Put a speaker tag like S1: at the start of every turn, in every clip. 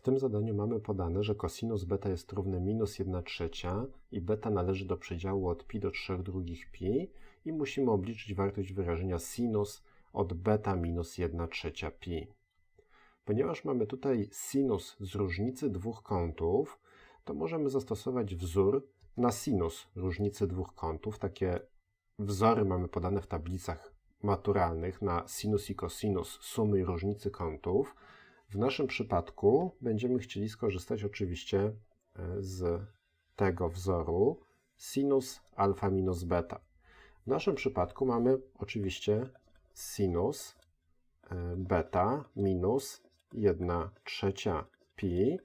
S1: W tym zadaniu mamy podane, że cosinus beta jest równy minus 1 trzecia i beta należy do przedziału od pi do 3 drugich pi i musimy obliczyć wartość wyrażenia sinus od beta minus 1 trzecia pi. Ponieważ mamy tutaj sinus z różnicy dwóch kątów, to możemy zastosować wzór na sinus różnicy dwóch kątów. Takie wzory mamy podane w tablicach maturalnych na sinus i cosinus sumy i różnicy kątów. W naszym przypadku będziemy chcieli skorzystać oczywiście e, z tego wzoru sinus alfa minus beta. W naszym przypadku mamy oczywiście sinus e, beta minus 1 trzecia pi,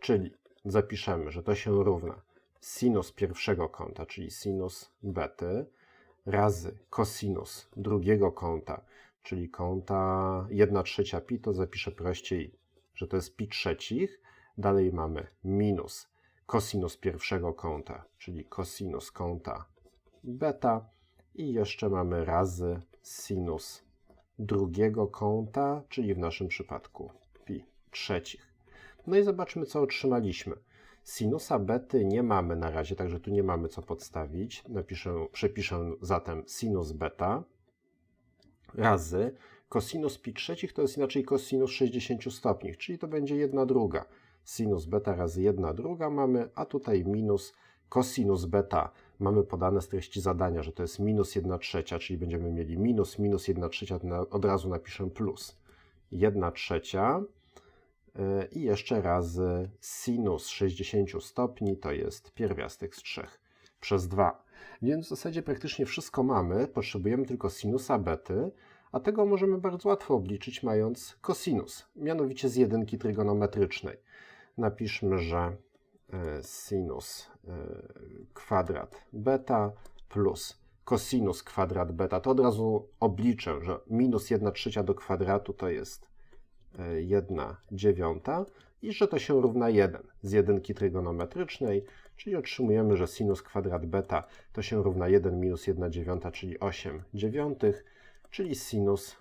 S1: czyli zapiszemy, że to się równa sinus pierwszego kąta, czyli sinus bety, razy kosinus drugiego kąta, czyli kąta 1 trzecia pi, to zapiszę prościej, że to jest pi trzecich. Dalej mamy minus kosinus pierwszego kąta, czyli kosinus kąta beta i jeszcze mamy razy sinus drugiego kąta, czyli w naszym przypadku pi trzecich. No i zobaczmy, co otrzymaliśmy. Sinusa bety nie mamy na razie, także tu nie mamy co podstawić. Napiszę, przepiszę zatem sinus beta razy kosinus pi trzecich to jest inaczej kosinus 60 stopni, czyli to będzie 1 druga. Sinus beta razy 1 druga mamy, a tutaj minus kosinus beta mamy podane z treści zadania, że to jest minus 1 trzecia, czyli będziemy mieli minus, minus 1 trzecia, od razu napiszę plus. 1 trzecia yy, i jeszcze razy sinus 60 stopni to jest pierwiastek z 3 przez 2. Więc w zasadzie praktycznie wszystko mamy, potrzebujemy tylko sinusa bety, a tego możemy bardzo łatwo obliczyć mając kosinus, mianowicie z jedynki trygonometrycznej. Napiszmy, że e, sinus e, kwadrat beta plus kosinus kwadrat beta, to od razu obliczę, że minus 1 trzecia do kwadratu to jest 1 e, dziewiąta i że to się równa 1 z jedynki trygonometrycznej, czyli otrzymujemy, że sinus kwadrat beta to się równa 1 minus 1 dziewiąta, czyli 8 dziewiątych, czyli sinus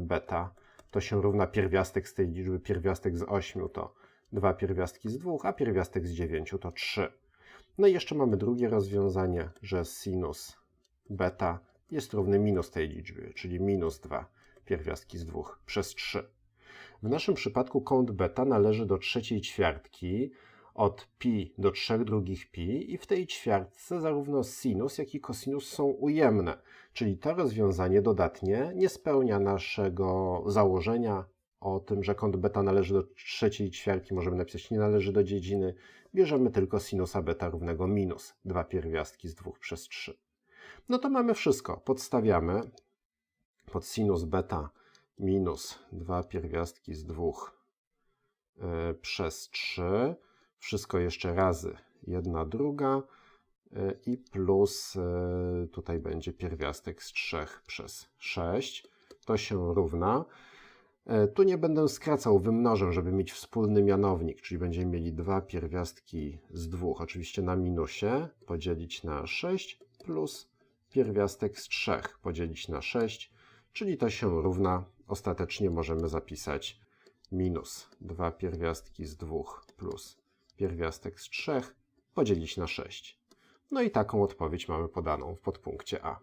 S1: beta to się równa pierwiastek z tej liczby, pierwiastek z 8 to 2 pierwiastki z 2, a pierwiastek z 9 to 3. No i jeszcze mamy drugie rozwiązanie, że sinus beta jest równy minus tej liczby, czyli minus 2 pierwiastki z 2 przez 3. W naszym przypadku kąt beta należy do trzeciej ćwiartki od pi do 3 drugich pi i w tej ćwiartce zarówno sinus, jak i kosinus są ujemne, czyli to rozwiązanie dodatnie nie spełnia naszego założenia o tym, że kąt beta należy do trzeciej ćwiartki, możemy napisać nie należy do dziedziny, bierzemy tylko sinusa beta równego minus 2 pierwiastki z 2 przez 3. No to mamy wszystko. Podstawiamy pod sinus beta minus 2 pierwiastki z 2 yy, przez 3. Wszystko jeszcze razy 1 druga yy, i plus yy, tutaj będzie pierwiastek z 3 przez 6. To się równa. E, tu nie będę skracał, wymnożę, żeby mieć wspólny mianownik, czyli będziemy mieli dwa pierwiastki z dwóch, oczywiście na minusie, podzielić na 6 plus pierwiastek z 3 podzielić na 6, czyli to się równa, ostatecznie możemy zapisać minus 2 pierwiastki z 2 plus pierwiastek z 3 podzielić na 6. No i taką odpowiedź mamy podaną w podpunkcie A.